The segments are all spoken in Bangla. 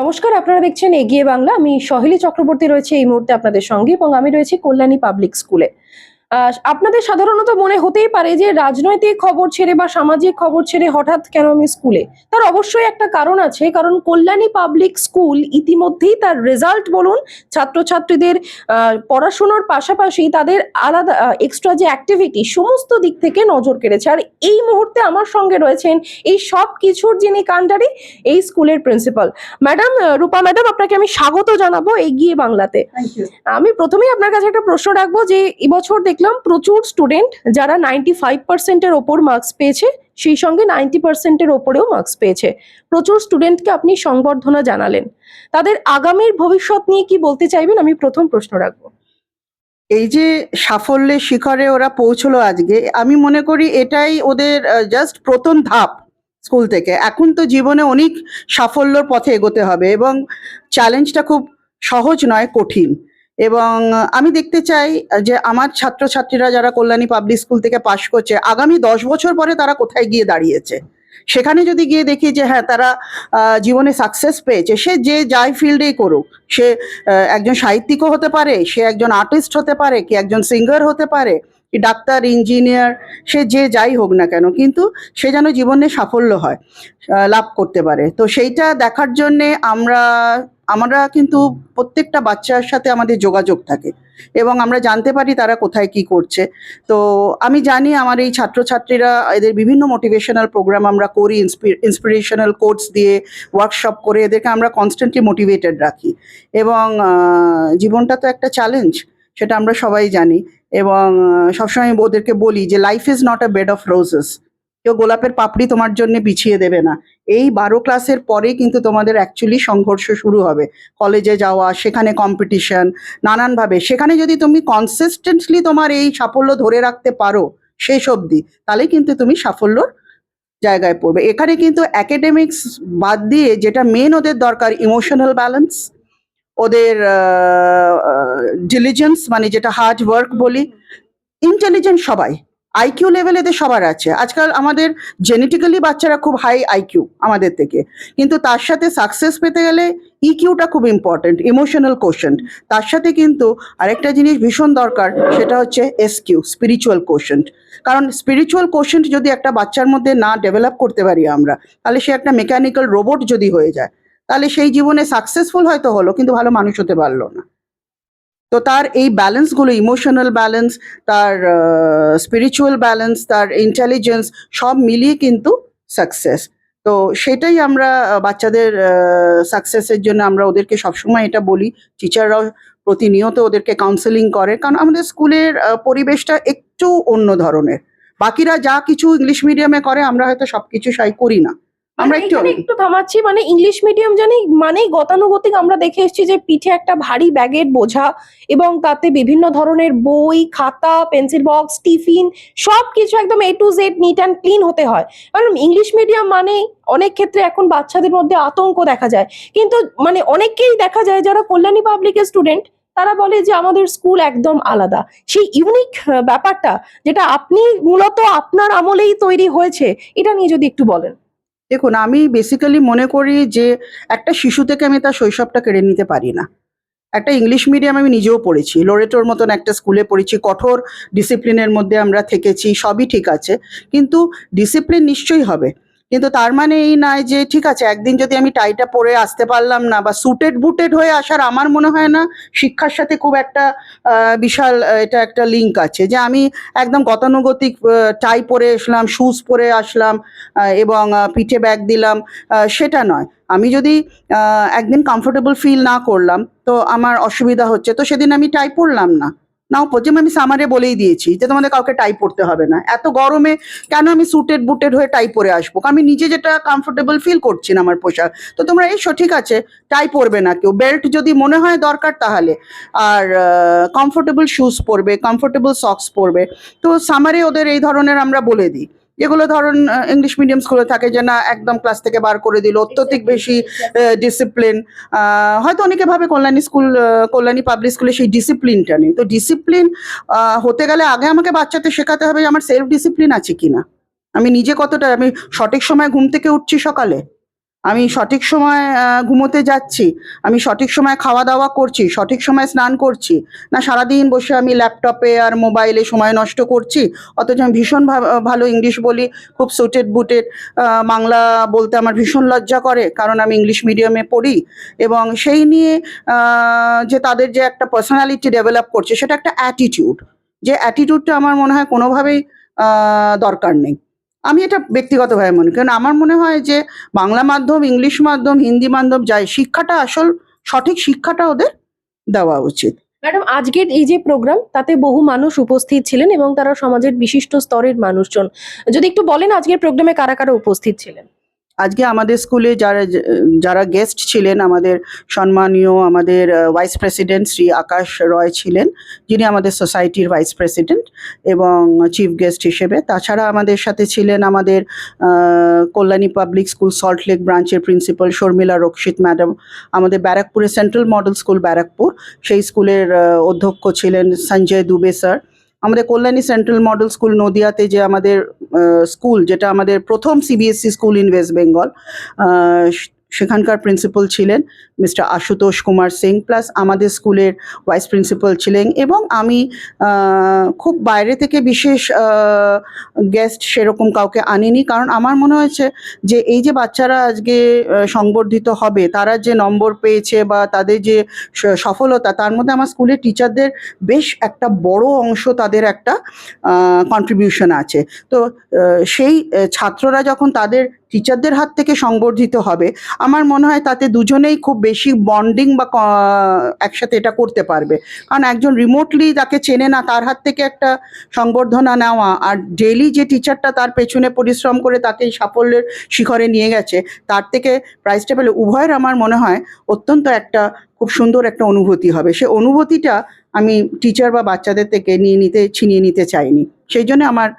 নমস্কার, আপনারা দেখছেন এগিয়ে বাংলা। আমি সহিলি চক্রবর্তী রয়েছে এই মুহূর্তে আপনাদের সঙ্গে এবং আমি রয়েছি কল্যাণী পাবলিক স্কুলে। আপনাদের সাধারণত মনে হতেই পারে যে রাজনৈতিক খবর ছেড়ে বা সামাজিক খবর ছেড়ে হঠাৎ কেন আমি স্কুলে? তার অবশ্যই একটা কারণ আছে কারণ কল্যাণী পাবলিক স্কুল ইতিমধ্যেই তার রেজাল্ট বলুন ছাত্রছাত্রীদের পড়াশোনার পাশাপাশি তাদের আলাদা এক্সট্রা যে অ্যাক্টিভিটি সমস্ত দিক থেকে নজর কেড়েছে। আর এই মুহূর্তে আমার সঙ্গে রয়েছেন এই সব কিছুর যিনি কাণ্ডারি এই স্কুলের প্রিন্সিপাল ম্যাডাম রূপা ম্যাডাম আপনাকে আমি স্বাগত জানাব এগিয়ে বাংলাতে। আমি প্রথমেই আপনার কাছে একটা প্রশ্ন রাখব যে এবছর দেখলাম প্রচুর স্টুডেন্ট যারা নাইনটি ফাইভ পার্সেন্টের ওপর মার্কস পেয়েছে, সেই সঙ্গে নাইনটি পার্সেন্টের ওপরেও মার্কস পেয়েছে। প্রচুর স্টুডেন্টকে আপনি সংবর্ধনা জানালেন। তাদের আগামীর ভবিষ্যৎ নিয়ে কি বলতে চাইবেন? আমি প্রথম প্রশ্ন রাখব। এই যে সাফল্যের শিখরে ওরা পৌঁছলো আজকে, আমি মনে করি এটাই ওদের জাস্ট প্রথম ধাপ স্কুল থেকে। এখন তো জীবনে অনেক সাফল্যর পথে এগোতে হবে এবং চ্যালেঞ্জটা খুব সহজ নয়, কঠিন। এবং আমি দেখতে চাই যে আমার ছাত্রছাত্রীরা যারা কল্যাণী পাবলিক স্কুল থেকে পাশ করছে, আগামী দশ বছর পরে তারা কোথায় গিয়ে দাঁড়িয়েছে? সেখানে যদি গিয়ে দেখি যে হ্যাঁ তারা জীবনে সাকসেস পেয়েছে, সে যে যাই ফিল্ডেই করুক, সে একজন সাহিত্যিকও হতে পারে, সে একজন আর্টিস্ট হতে পারে, কি একজন সিঙ্গার হতে পারে, কি ডাক্তার ইঞ্জিনিয়ার সে যে যাই হোক না কেন, কিন্তু সে যেন জীবনে সাফল্য হয় লাভ করতে পারে। তো সেইটা দেখার জন্যে আমরা আমরা কিন্তু প্রত্যেকটা বাচ্চার সাথে আমাদের যোগাযোগ থাকে এবং আমরা জানতে পারি তারা কোথায় কি করছে। তো আমি জানি আমার এই ছাত্রছাত্রীরা এদের বিভিন্ন মোটিভেশনাল প্রোগ্রাম আমরা করি ইন্সপিরেশনাল কোর্স দিয়ে ওয়ার্কশপ করে এদেরকে আমরা কনস্ট্যান্টলি মোটিভেটেড রাখি। এবং জীবনটা তো একটা চ্যালেঞ্জ সেটা আমরা সবাই জানি। এবং সবসময় ওদেরকে বলি যে life is not a bed of roses কেউ গোলাপের পাপড়ি তোমার জন্য পিছিয়ে দেবে না। এই বারো ক্লাসের পরে কিন্তু তোমাদের অ্যাকচুয়ালি সংঘর্ষ শুরু হবে। কলেজে যাওয়া, সেখানে কম্পিটিশন নানানভাবে। সেখানে যদি তুমি কনসিস্টেন্টলি তোমার এই সাফল্য ধরে রাখতে পারো শেষ অবধি তাহলে কিন্তু তুমি সাফল্যর জায়গায় পড়বে। এখানে কিন্তু একাডেমিক্স বাদ দিয়ে যেটা মেন ওদের দরকার ইমোশনাল ব্যালেন্স ওদের ডিলিজেন্স মানে যেটা হার্ড ওয়ার্ক বলি ইন্টেলিজেন্ট সবাই। আইকিউ লেভেল এদের সবার আছে। আজকাল আমাদের জেনেটিক্যালি বাচ্চারা খুব হাই আইকিউ আমাদের থেকে। কিন্তু তার সাথে সাকসেস পেতে গেলে ইকিউটা খুব ইম্পর্টেন্ট ইমোশনাল কোশেন্ট তার সাথে কিন্তু আরেকটা জিনিস ভীষণ দরকার, সেটা হচ্ছে এসকিউ স্পিরিচুয়াল কোশেন্ট কারণ স্পিরিচুয়াল কোশেন্ট যদি একটা বাচ্চার মধ্যে না ডেভেলপ করতে পারি আমরা, তাহলে সে একটা মেকানিক্যাল রোবট যদি হয়ে যায়, তাহলে সেই জীবনে সাকসেসফুল হয়তো হলো, কিন্তু ভালো মানুষ হতে পারল না। তো তার এই ব্যালেন্সগুলো ইমোশনাল ব্যালেন্স তার স্পিরিচুয়াল ব্যালেন্স তার ইন্টেলিজেন্স সব মিলিয়ে কিন্তু সাকসেস তো সেটাই আমরা বাচ্চাদের সাকসেসের জন্য আমরা ওদেরকে সবসময় এটা বলি। টিচাররাও প্রতিনিয়ত ওদেরকে কাউন্সেলিং করে। কারণ আমাদের স্কুলের পরিবেশটা একটু অন্য ধরনের। বাকিরা যা কিছু ইংলিশ মিডিয়ামে করে, আমরা হয়তো সবকিছু সাই করি না। আমরা একটু একটু থামাচ্ছি মানে ইংলিশ মিডিয়াম জানি মানেই গতানুগতিক আমরা দেখে এসেছি যে পিঠে একটা ভারী ব্যাগের বোঝা এবং তাতে বিভিন্ন ধরনের বই খাতা পেন্সিল বক্স টিফিন সব কিছু একদম A to Z neat and clean হতে হয়। কারণ ইংলিশ মিডিয়াম মানেই অনেক ক্ষেত্রে এখন বাচ্চাদের মধ্যে আতঙ্ক দেখা যায়। কিন্তু মানে অনেককেই দেখা যায় যারা কল্যাণী পাবলিকের স্টুডেন্ট তারা বলে যে আমাদের স্কুল একদম আলাদা। সেই ইউনিক ব্যাপারটা যেটা আপনি মূলত আপনার আমলেই তৈরি হয়েছে এটা নিয়ে যদি একটু বলেন। দেখুন, আমি বেসিক্যালি মনে করি যে একটা শিশু থেকে আমি তার শৈশবটা কেড়ে নিতে পারি না। একটা ইংলিশ মিডিয়াম আমি নিজেও পড়েছি লোরেটোর মতন একটা স্কুলে পড়েছি, কঠোর ডিসিপ্লিনের মধ্যে আমরা থেকেছি, সবই ঠিক আছে, কিন্তু ডিসিপ্লিন নিশ্চয়ই হবে। কিন্তু তার মানে এই নয় যে ঠিক আছে, একদিন যদি আমি টাইটা পরে আসতে পারলাম না বা সুটেড বুটেড হয়ে আসার আমার মনে হয় না শিক্ষার সাথে খুব একটা বিশাল এটা একটা লিঙ্ক আছে। যে আমি একদম গতানুগতিক টাই পরে আসলাম শুজ পরে আসলাম এবং পিঠে ব্যাগ দিলাম সেটা নয়। আমি যদি একদিন কমফোর্টেবল ফিল না করলাম, তো আমার অসুবিধা হচ্ছে। তো সেদিন আমি টাই পরলাম না। নাও যেমন আমি সামারে বলেই দিয়েছি যে তোমাদের কাউকে টাই পরতে হবে না। এত গরমে কেন আমি সুটেড বুটেড হয়ে টাই পরে আসব? আমি নিজে যেটা কমফোর্টেবল ফিল করছি না আমার পোশাক। তো তোমরা এসো, ঠিক আছে টাই পরবে না কেউ। বেল্ট যদি মনে হয় দরকার তাহলে। আর কমফোর্টেবল শুজ পরবে কমফোর্টেবল সক্স পরবে। তো সামারে ওদের এই ধরনের আমরা বলে দিই। যেগুলো ধরুন ইংলিশ মিডিয়াম স্কুলে থাকে যে না একদম ক্লাস থেকে বার করে দিল অত্যধিক বেশি ডিসিপ্লিন হয়তো অনেকে ভাবে কল্যাণী স্কুল কল্যাণী পাবলিক স্কুলে সেই ডিসিপ্লিনটা নেই। তো ডিসিপ্লিন হতে গেলে আগে আমাকে বাচ্চাতে শেখাতে হবে যে আমার সেলফ ডিসিপ্লিন আছে কিনা। আমি নিজে কতটা আমি সঠিক সময় ঘুম থেকে উঠছি সকালে? আমি সঠিক সময় ঘুমোতে যাচ্ছি, আমি সঠিক সময় খাওয়া দাওয়া করছি, সঠিক সময় স্নান করছি, না সারাদিন বসে আমি ল্যাপটপে আর মোবাইলে সময় নষ্ট করছি, অথচ আমি ভীষণ ভালো ইংলিশ বলি, খুব সুটেড বুটেড বাংলা বলতে আমার ভীষণ লজ্জা করে, কারণ আমি ইংলিশ মিডিয়ামে পড়ি, এবং সেই নিয়ে যে তাদের যে একটা পার্সোনালিটি ডেভেলপ করছে, সেটা একটা অ্যাটিটিউড যে অ্যাটিটিউডটা আমার মনে হয় কোনোভাবেই দরকার নেই। আমি এটা ব্যক্তিগতভাবে মনে করি। আমার মনে হয় যে বাংলা মাধ্যম, ইংলিশ মাধ্যম, হিন্দি মাধ্যম, যাই শিক্ষাটা আসল সঠিক শিক্ষাটা ওদের দেওয়া উচিত। ম্যাডাম, আজকের এই যে প্রোগ্রাম, তাতে বহু মানুষ উপস্থিত ছিলেন এবং তারা সমাজের বিশিষ্ট স্তরের মানুষজন। যদি একটু বলেন আজকের প্রোগ্রামে কারা কারা উপস্থিত ছিলেন? আজকে আমাদের স্কুলে যারা যারা গেস্ট ছিলেন, আমাদের সম্মানীয় আমাদের ভাইস প্রেসিডেন্ট শ্রী আকাশ রয় ছিলেন, যিনি আমাদের সোসাইটির ভাইস প্রেসিডেন্ট এবং চিফ গেস্ট হিসেবে। তাছাড়া আমাদের সাথে ছিলেন আমাদের কল্যাণী পাবলিক স্কুল সল্টলেক ব্রাঞ্চের প্রিন্সিপাল শর্মিলা রক্ষিত ম্যাডাম আমাদের ব্যারাকপুরের সেন্ট্রাল মডেল স্কুল ব্যারাকপুর। সেই স্কুলের অধ্যক্ষ ছিলেন সঞ্জয় দুবে স্যার আমাদের কল্যাণী সেন্ট্রাল মডেল স্কুল নদিয়াতে যে আমাদের স্কুল, যেটা আমাদের প্রথম CBSE school in West Bengal সেখানকার প্রিন্সিপাল ছিলেন মিস্টার আশুতোষ কুমার সিং প্লাস আমাদের স্কুলের ভাইস প্রিন্সিপাল ছিলেন এবং আমি খুব বাইরে থেকে বিশেষ গেস্ট সেরকম কাউকে আনিনি। কারণ আমার মনে হয়েছে যে এই যে বাচ্চারা আজকে সংবর্ধিত হবে, তারা যে নম্বর পেয়েছে বা তাদের যে সফলতা, তার মধ্যে আমার স্কুলের টিচারদের বেশ একটা বড় অংশ তাদের একটা কন্ট্রিবিউশন আছে। তো সেই ছাত্ররা যখন তাদের টিচারদের হাত থেকে সংবর্ধিত হবে আমার মনে হয় তাতে দুজনেই খুব বেশি বন্ডিং বা একসাথে এটা করতে পারবে। কারণ একজন রিমোটলি তাকে চেনে না, তার হাত থেকে একটা সংবর্ধনা নেওয়া আর ডেইলি যে টিচারটা তার পেছনে পরিশ্রম করে তাকে সাফল্যের শিখরে নিয়ে গেছে, তার থেকে প্রাইজটা পেলে উভয়ের আমার মনে হয় অত্যন্ত একটা খুব সুন্দর একটা অনুভূতি হবে। সে অনুভূতিটা আমি টিচার বা বাচ্চাদের থেকে নিয়ে নিতে, ছিনিয়ে নিতে চাইনি। সেই জন্য আমার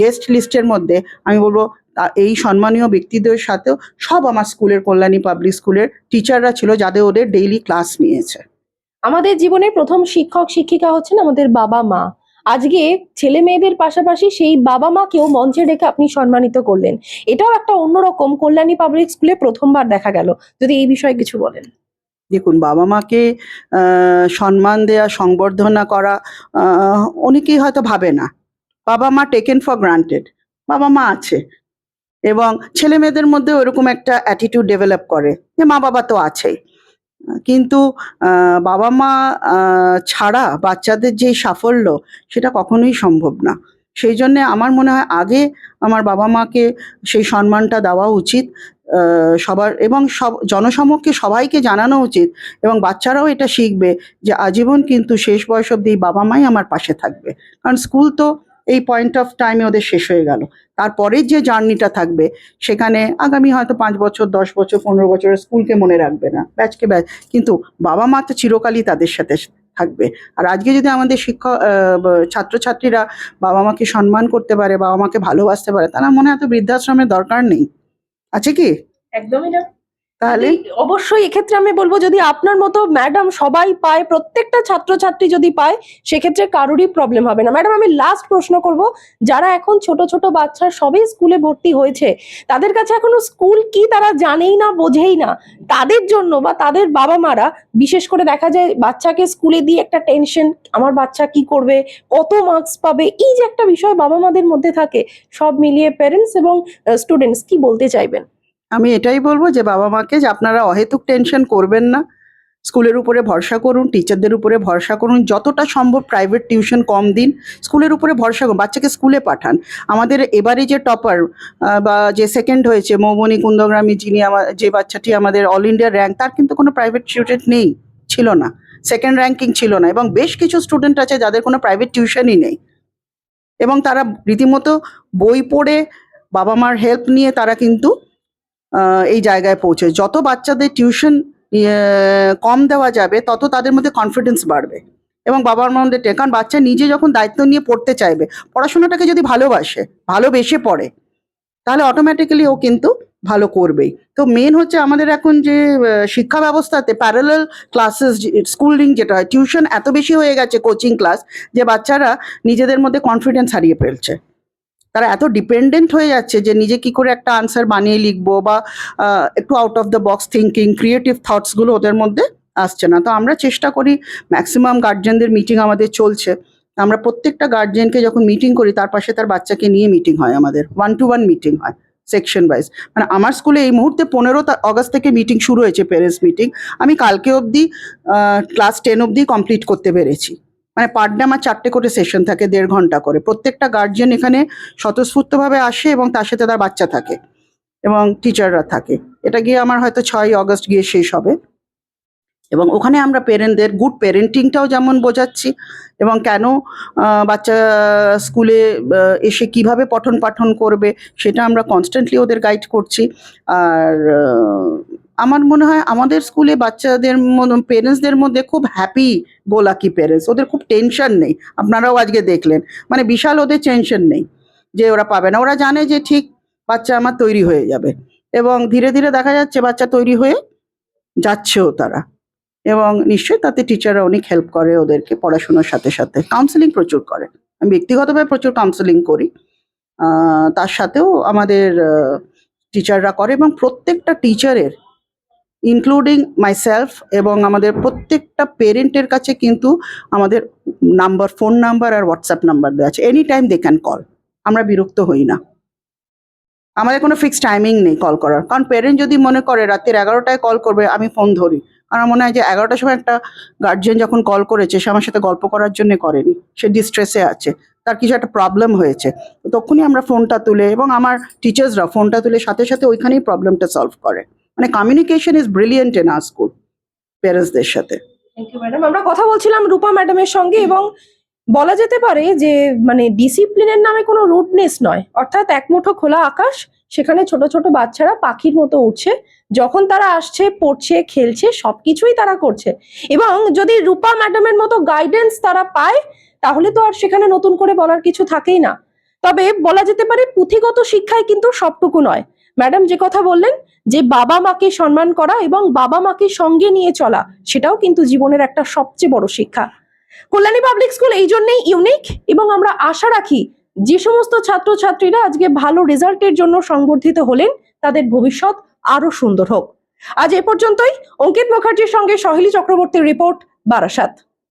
গেস্ট লিস্টের মধ্যে আমি বলব এই সম্মানীয় ব্যক্তিদের সাথেও সব আমার স্কুলের কল্যাণী পাবলিক স্কুলের টিচাররা ছিল যাদের ওদের ডেইলি ক্লাস নিয়েছে। আমাদের জীবনের প্রথম শিক্ষক শিক্ষিকা হচ্ছেন আমাদের বাবা মা। আজকে ছেলে মেয়েদের পাশাপাশি সেই বাবা মাকেও মঞ্চে রেখে আপনি সম্মানিত করলেন। এটাও একটা অন্যরকম কল্যাণী পাবলিক স্কুলে প্রথমবার দেখা গেল। যদি এই বিষয়ে কিছু বলেন। দেখুন বাবা মাকে আহ, সম্মান দেয়া সংবর্ধনা করা আহ, অনেকেই হয়তো ভাবে না। বাবা মা টেকেন ফর গ্রান্টেড বাবা মা আছে। এবং ছেলে মেয়েদের মধ্যে ওরকম একটা অ্যাটিটিউড ডেভেলপ করে যে মা বাবা তো আছেই। কিন্তু বাবা মা ছাড়া বাচ্চাদের যে সাফল্য সেটা কখনোই সম্ভব না। সেই জন্যে আমার মনে হয় আগে আমার বাবা মাকে সেই সম্মানটা দেওয়া উচিত সবার এবং সব, জনসমক্ষে সবাইকে জানানো উচিত এবং বাচ্চারাও এটা শিখবে যে আজীবন কিন্তু শেষ বয়স অব্দি বাবা মাই আমার পাশে থাকবে। কারণ স্কুল তো এই পয়েন্ট অফ টাইমে ওদের শেষ হয়ে গেল। তারপরের যে জার্নিটা থাকবে, সেখানে আগামী হয়তো পাঁচ বছর, দশ বছর, পনেরো বছরের স্কুলকে মনে রাখবে না। ব্যাচকে ব্যাচ, কিন্তু বাবা মা তো চিরকালই তাদের সাথে থাকবে। আর আজকে যদি আমাদের শিক্ষক ছাত্রছাত্রীরা বাবা মাকে সম্মান করতে পারে, বাবা মাকে ভালোবাসতে পারে, তারা মনে হয় এত বৃদ্ধাশ্রমের দরকার নেই। আছে কি? একদমই না। তাহলে? অবশ্যই এক্ষেত্রে আমি বলব যদি আপনার মতো ম্যাডাম সবাই পায়, প্রত্যেকটা ছাত্রছাত্রী যদি পায়, সেক্ষেত্রে কারোরই প্রবলেম হবে না। ম্যাডাম আমি লাস্ট প্রশ্ন করব, যারা এখন ছোট ছোট বাচ্চা সবই স্কুলে ভর্তি হয়েছে, তাদের কাছে এখনও স্কুল কি তারা জানেই না, বোঝেই না। তাদের জন্য বা তাদের বাবা মারা, বিশেষ করে দেখা যায় বাচ্চাকে স্কুলে দিয়ে একটা টেনশন আমার বাচ্চা কি করবে, কত মার্কস পাবে, এই যে একটা বিষয় বাবা মাদের মধ্যে থাকে, সব মিলিয়ে প্যারেন্টস এবং স্টুডেন্টস কি বলতে চাইবেন? আমি এটাই বলব যে বাবা মাকে যে আপনারা অহেতুক টেনশন করবেন না। স্কুলের উপরে ভরসা করুন টিচারদের উপরে ভরসা করুন, যতটা সম্ভব প্রাইভেট টিউশন কম দিন। স্কুলের উপরে ভরসা করুন, বাচ্চাকে স্কুলে পাঠান। আমাদের এবারে যে টপার বা যে সেকেন্ড হয়েছে, মৌবনী, কুন্দগ্রামী যিনি আমার যে বাচ্চাটি আমাদের অল ইন্ডিয়া র্যাঙ্ক তার কিন্তু কোনো প্রাইভেট স্টুডেন্ট নেই, ছিল না। সেকেন্ড র্যাঙ্কিং ছিল না এবং বেশ কিছু স্টুডেন্ট আছে যাদের কোনো প্রাইভেট টিউশনই নেই। এবং তারা রীতিমতো বই পড়ে বাবা মার হেল্প নিয়ে তারা কিন্তু এই জায়গায় পৌঁছে। যত বাচ্চাদের টিউশন কম দেওয়া যাবে, তত তাদের মধ্যে কনফিডেন্স বাড়বে। এবং বাবার মধ্যে কারণ বাচ্চা নিজে যখন দায়িত্ব নিয়ে পড়তে চাইবে, পড়াশোনাটাকে যদি ভালোবাসে, ভালোবেসে পড়ে, তাহলে অটোমেটিক্যালি ও কিন্তু ভালো করবেই। তো মেন হচ্ছে আমাদের এখন যে শিক্ষা ব্যবস্থাতে প্যারালাল ক্লাসেস স্কুলিং যেটা হয় টিউশন এত বেশি হয়ে গেছে কোচিং ক্লাস যে বাচ্চারা নিজেদের মধ্যে কনফিডেন্স হারিয়ে ফেলছে। তারা এত ডিপেন্ডেন্ট হয়ে যাচ্ছে যে নিজে কি করে একটা আনসার বানিয়ে লিখব বা একটু out of the box thinking creative থটসগুলো ওদের মধ্যে আসছে না। তো আমরা চেষ্টা করি ম্যাক্সিমাম গার্জেনদের মিটিং আমাদের চলছে। আমরা প্রত্যেকটা গার্জেনকে যখন মিটিং করি, তার পাশে তার বাচ্চাকে নিয়ে মিটিং হয় আমাদের। ওয়ান টু ওয়ান মিটিং হয় সেকশন ওয়াইজ মানে আমার স্কুলে এই মুহূর্তে পনেরো অগস্ট থেকে মিটিং শুরু হয়েছে প্যারেন্টস মিটিং আমি কালকে অবধি ক্লাস টেন অবধি কমপ্লিট করতে পেরেছি। মানে পার ডে আমার চারটে করে সেশন থাকে দেড় ঘণ্টা করে। প্রত্যেকটা গার্জিয়ান এখানে স্বতঃস্ফূর্তভাবে আসে এবং তার সাথে তার বাচ্চা থাকে এবং টিচাররা থাকে। এটা গিয়ে আমার হয়তো ছয় অগস্ট গিয়ে শেষ হবে। এবং ওখানে আমরা পেরেন্টদের গুড পেরেন্টিংটাও যেমন বোঝাচ্ছি এবং কেন বাচ্চা স্কুলে এসে কীভাবে পঠন পাঠন করবে সেটা আমরা কনস্ট্যান্টলি ওদের গাইড করছি। আর আমার মনে হয় আমাদের স্কুলে বাচ্চাদের পেরেন্টসদের মধ্যে খুব হ্যাপি গোলাকি পেরেন্টস ওদের খুব টেনশন নেই। আপনারাও আজকে দেখলেন। মানে বিশাল ওদের টেনশন নেই যে ওরা পাবে না। ওরা জানে যে ঠিক বাচ্চা আমার তৈরি হয়ে যাবে এবং ধীরে ধীরে দেখা যাচ্ছে বাচ্চা তৈরি হয়ে যাচ্ছেও তারা এবং নিশ্চয়ই তাতে টিচাররা অনেক হেল্প করে ওদেরকে পড়াশোনার সাথে সাথে। কাউন্সেলিং প্রচুর করে। আমি ব্যক্তিগতভাবে প্রচুর কাউন্সেলিং করি। তার সাথেও আমাদের টিচাররা করে এবং প্রত্যেকটা টিচারের ইনক্লুডিং মাইসেলফ এবং আমাদের প্রত্যেকটা পেরেন্টের কাছে কিন্তু আমাদের নাম্বার ফোন নাম্বার আর হোয়াটসঅ্যাপ নাম্বার দেওয়া আছে। Any time they can call আমরা বিরক্ত হই না। আমাদের কোনো ফিক্সড টাইমিং নেই কল করার। কারণ পেরেন্ট যদি মনে করে রাতের এগারোটায় কল করবে, আমি ফোন ধরি। আমার মনে হয় যে এগারোটার সময় একটা গার্জিয়ান যখন কল করেছে, সে আমার সাথে গল্প করার জন্য করেনি। সে ডিস্ট্রেসে আছে। তার কিছু একটা প্রবলেম হয়েছে। তখনই আমরা ফোনটা তুলে এবং আমার টিচার্সরা ফোনটা তুলে সাথে সাথে ওইখানেই প্রবলেমটা সলভ করে। মানে communication is brilliant in our school প্যারেন্টসদের সাথে। ম্যাডাম আমরা কথা বলছিলাম রূপা ম্যাডামের সঙ্গে এবং বলা যেতে পারে যে মানে ডিসিপ্লিনের নামে কোনো রুডনেস নয়। অর্থাৎ এক মুঠো খোলা আকাশ, সেখানে ছোট ছোট বাচ্চারা পাখির মতো উঠছে যখন তারা আসছে, পড়ছে, খেলছে, সবকিছুই তারা করছে। এবং যদি রূপা ম্যাডামের মতো গাইডেন্স তারা পায়, তাহলে তো আর সেখানে নতুন করে বলার কিছু থাকেই না। তবে বলা যেতে পারে পুঁথিগত শিক্ষায় কিন্তু সবটুকু নয়। ম্যাডাম যে কথা বললেন, যে বাবা মাকে সম্মান করা এবং বাবা মাকে সঙ্গে নিয়ে চলা, সেটাও কিন্তু জীবনের একটা সবচেয়ে বড় শিক্ষা। কল্যাণী পাবলিক স্কুল এই জন্যেই ইউনিক এবং আমরা আশা রাখি যে সমস্ত ছাত্রছাত্রীরা আজকে ভালো রেজাল্টের জন্য সংবর্ধিত হলেন, তাদের ভবিষ্যৎ আরও সুন্দর হোক। আজ এ পর্যন্তই। অঙ্কিত মুখার্জির সঙ্গে সহেলী চক্রবর্তীর রিপোর্ট বারাসাত।